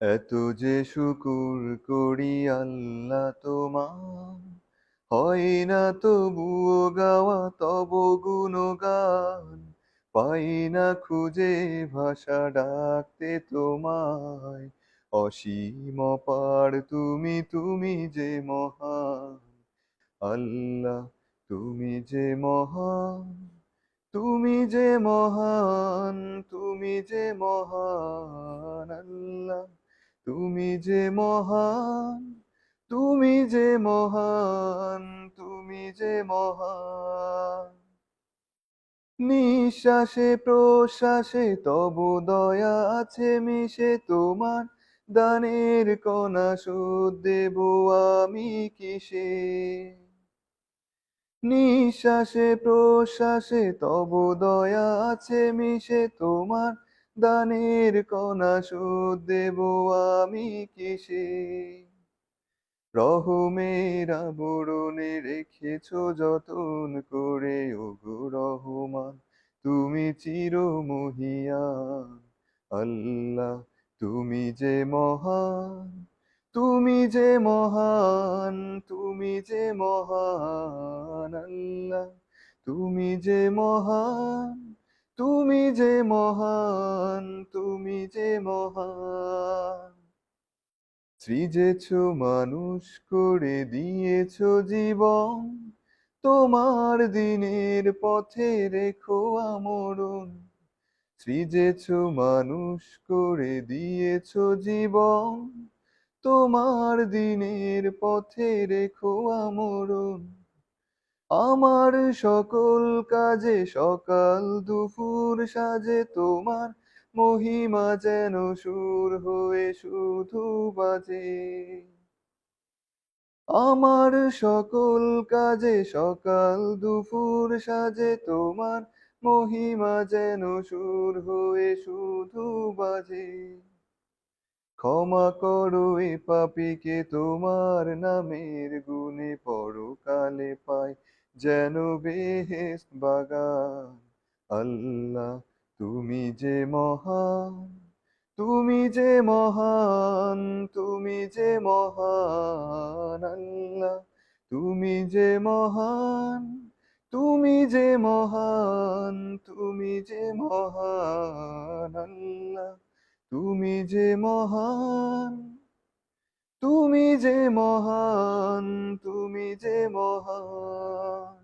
এত যে শুকুর করি আল্লাহ তোমার। হয় না তবুও গাওয়া তব গুণগান। পাই না খুঁজে ভাষা ডাকতে তোমায়। অসীম পার তুমি তুমি যে মহান। আল্লাহ, তুমি যে মহান। তুমি যে মহান, তুমি যে মহান। আল্লাহ। তুমি যে মহান, তুমি যে মহান, তুমি যে মহান। নিঃশ্বাসে, প্রশ্বাসে তব দয়া আছে মিশে তোমার। দানের কণা শোধ দেব আমি কিসে? নিঃশ্বাসে, প্রশ্বাসে তব দয়া আছে মিশে তোমার। দানের কণা শোধ দেব আমি কিসে? রহমের আবরণে রেখেছ যতন করে, ওগো রহমান, তুমি চির মহিয়ান আল্লাহ, তুমি যে মহান, তুমি যে মহান, তুমি যে মহান। আল্লাহ, তুমি যে মহান। তুমি যে মহান, তুমি যে মহান। সৃজেছ, মানুষ করে দিয়েছ জীবন। তোমার দিনের পথে রেখো আমরণ। সৃজেছ, মানুষ করে দিয়েছ জীবন। তোমার দিনের পথে রেখো আমরণ। আমার সকল কাজে সকাল দুপুর সাজে, তোমার মহিমা যেন সুর হয়ে শুধু বাজে। আমার সকল কাজে সকাল দুপুর সাজে, তোমার মহিমা যেন সুর হয়ে শুধু বাজে। ক্ষমা করো এ পাপিকে, তোমার নামের গুণে পরকালে পায়। যেন বেহেস্ত বাগান। আল্লাহ, তুমি যে মহান, তুমি যে মহান, তুমি যে মহান, আল্লাহ, তুমি যে মহান, তুমি যে মহান, তুমি যে মহান, আল্লাহ, তুমি যে মহান। তুমি যে মহান তুমি যে মহান।